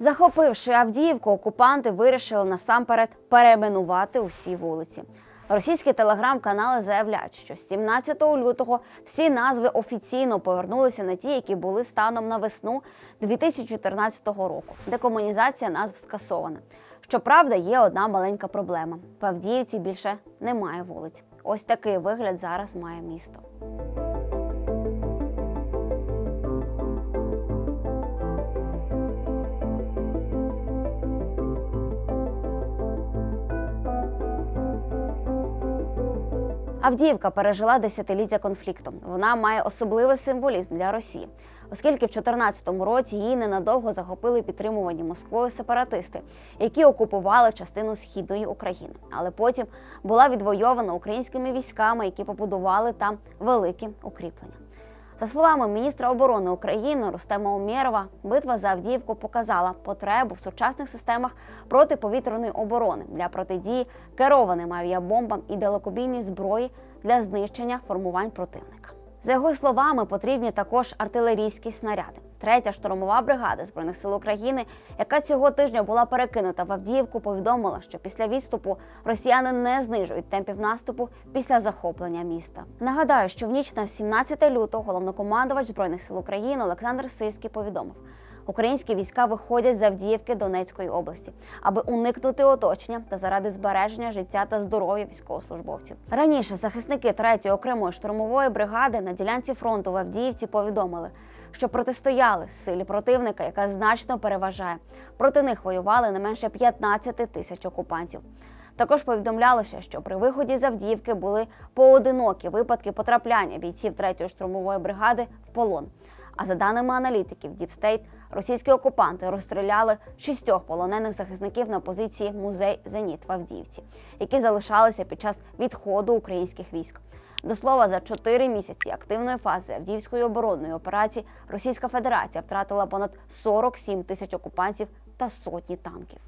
Захопивши Авдіївку, окупанти вирішили насамперед перейменувати усі вулиці. Російські телеграм-канали заявляють, що з 17 лютого всі назви офіційно повернулися на ті, які були станом на весну 2014 року. Декомунізація назв скасована. Щоправда, є одна маленька проблема: в Авдіївці більше немає вулиць. Ось такий вигляд зараз має місто. Авдіївка пережила десятиліття конфлікту. Вона має особливий символізм для Росії, оскільки в 2014 році її ненадовго захопили підтримувані Москвою сепаратисти, які окупували частину східної України. Але потім була відвойована українськими військами, які побудували там великі укріплення. За словами міністра оборони України Рустема Умєрова, битва за Авдіївку показала потребу в сучасних системах протиповітряної оборони для протидії керованим авіабомбам і далекобійній зброї для знищення формувань противника. За його словами, потрібні також артилерійські снаряди. Третя штурмова бригада збройних сил України, яка цього тижня була перекинута в Авдіївку, повідомила, що після відступу росіяни не знижують темпів наступу після захоплення міста. Нагадаю, що в ніч на 17 лютого головнокомандувач збройних сил України Олександр Сильський повідомив. Українські війська виходять з Авдіївки Донецької області, аби уникнути оточення та заради збереження життя та здоров'я військовослужбовців. Раніше захисники 3-ї окремої штурмової бригади на ділянці фронту в Авдіївці повідомили, що протистояли силі противника, яка значно переважає. Проти них воювали не менше 15 тисяч окупантів. Також повідомлялося, що при виході з Авдіївки були поодинокі випадки потрапляння бійців 3-ї штурмової бригади в полон. А за даними аналітиків Діпстейт, російські окупанти розстріляли шістьох полонених захисників на позиції музей Зеніт в Авдіївці, які залишалися під час відходу українських військ. До слова, за чотири місяці активної фази Авдіївської оборонної операції Російська Федерація втратила понад 47 тисяч окупантів та сотні танків.